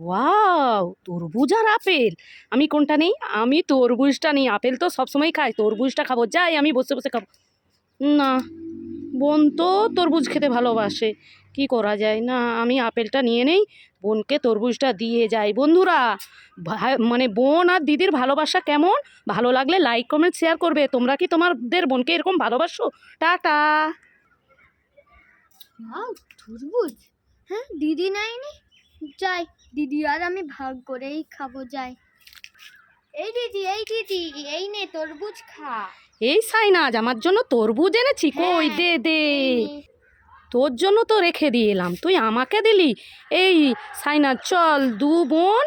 Wow তরমুজ আর apple. আমি কোনটা নেই? আমি তরমুজটা নেই। আপেল তো সবসময় খাই। তরমুজটা খাব। যাই, আমি বসে বসে খাব। না, বোন তো তরমুজ খেতে ভালোবাসে। কি করা যায়? না, আমি আপেলটা নিয়ে নেই। বোনকে তরমুজটা দিয়ে যাই। বন্ধুরা মানে বোন আর দিদির ভালোবাসা কেমন? ভালো লাগলে লাইক, কমেন্ট, শেয়ার করবে। তোমরা কি তোমাদের বোনকে এরকম ভালোবাসো? টাটা। তরমুজ। হ্যাঁ দিদি নাইনি যাই। দিদি আর আমি ভাগ করেই খাব যাই। এই দিদি এই দিদি এই নে তরমুজ খা। এই সাইনাজ আমার জন্য তরমুজ এনেছি কই? হ্যাঁ, দে দে। তোর জন্য তো রেখে দিয়ে এলাম। তুই আমাকে দিলি? এই সাইনাজ চল দু বোন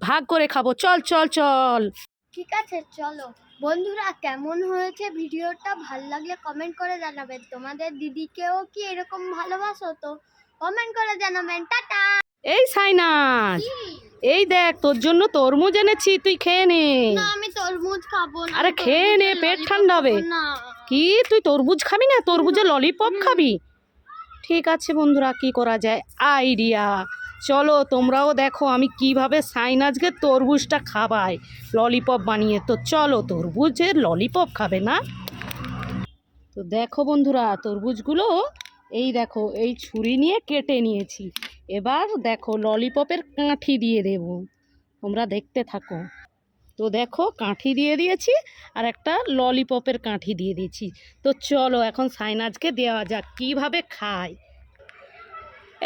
ভাগ করে খাব। চল চল চল। ঠিক আছে চলো। বন্ধুরা কেমন হয়েছে ভিডিওটা? ভালো লাগলে কমেন্ট করে জানাবেন তোমাদের দিদিকেও কি এরকম ভালোবাসো তো? কমেন্ট করে জানাবেন। টাটা! এই সাইনাজ এই দেখ তোর জন্য তরমুজ এনেছি তুই খেয়ে নে। না আমি তরমুজ খাব না আরে খেয়ে নে, পেট ঠান্ডা হবে। কি তুই তরমুজ খাবি না? তরমুজের ললিপপ খাবি? ঠিক আছে বন্ধুরা কি করা যায়? আইডিয়া। চলো তোমরাও দেখো আমি কীভাবে সাইনাজকে তরমুজটা খাবাই ললিপপ বানিয়ে। তো চলো তরমুজের ললিপপ খাবে না? তো দেখো বন্ধুরা তরমুজগুলো এই দেখো এই ছুরি নিয়ে কেটে নিয়েছি। এবার দেখো ললিপপের কাঠি দিয়ে দেব। তোমরা দেখতে থাকো। তো দেখো কাঠি দিয়ে দিয়েছি আর একটা ললিপপের কাঠি দিয়ে দিয়েছি। তো চলো এখন সাইনাজকে দেওয়া যাক কীভাবে খায়।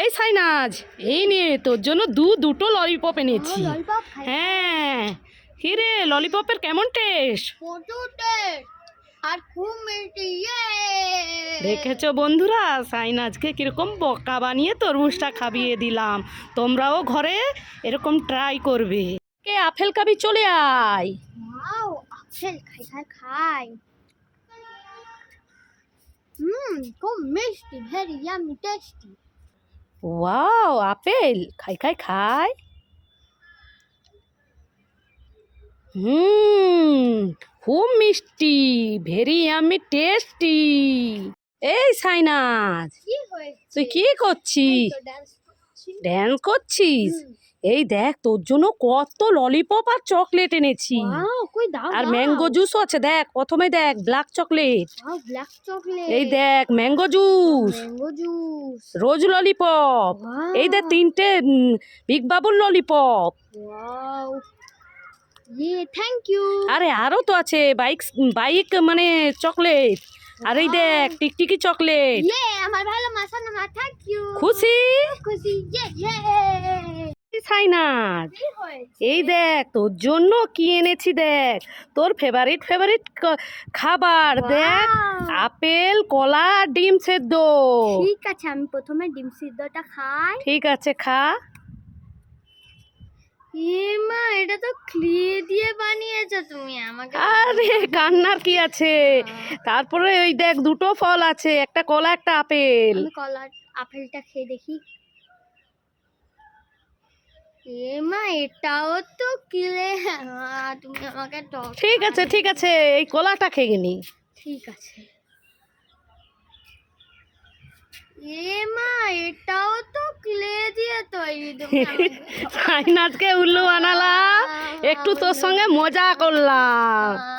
এই সাইনাজ এই নে তোর জন্য দু দুটো ললিপপ এনেছি। হ্যাঁ হিরে ললিপপের কেমন টেস্ট আর খুব মিষ্টি ইয়ে দেখেছ বন্ধুরা সাইনাজকে কীরকম বকা বানিয়ে তরমুজটা খাবিয়ে দিলাম। তোমরাও ঘরে এরকম ট্রাই করবে। কে আপেল কাবি চলে আয়। আপেল খাই খাই খাই। হুম খুব মিষ্টি very yummy tasty wow apple খাই খাই খাই। হুম। খুব মিষ্টি ভেরি আমি টেস্টি এই সাইনাজ তুই কি করছিস? ড্যান্স করছিস? এই দেখ তোর জন্য কত ললিপপ আর চকলেট এনেছি। আর ম্যাঙ্গো জুসও আছে দেখ প্রথমে দেখ ব্ল্যাক চকলেট এই দেখ ম্যাঙ্গো জুস রোজ ললিপপ এই দেখ তিনটে বিগ বাবুর ললিপপ ইয়ে থ্যাংক ইউ আরে আরও তো আছে বাইক বাইক মানে চকলেট আর এই দেখ টিকটিকি চকলেট ইয়ে আমার ভালো মাসা না থ্যাংক ইউ খুশি? খুশি ইয়ে ইয়ে সাইনাজ। এই দেখ তোর জন্য কি এনেছি দেখ। তোর ফেভারিট ফেভারিট খাবার দেখ আপেল কলা ডিম সেদ্ধ। ঠিক আছে আমি প্রথমে ডিম সিদ্ধটা খাই। ঠিক আছে খা। মা এটা তো ক্লে দিয়ে বানিয়েছো তুমি আমাকে আরে কান্নার কি আছে? তারপরে ওই দেখ দুটো ফল আছে একটা কলা একটা আপেল। আমি কলার আপেলটা খেয়ে দেখি। এ মা এটাও তো ক্লে তুমি আমাকে ঠিক আছে ঠিক আছে এই কলাটা খেয়ে গেলি ঠিক আছে। এ মা এটাও তো ক্লে দিয়ে তৈরি আমাকে উল্লু বানালাম একটু তোর সঙ্গে মজা করলাম।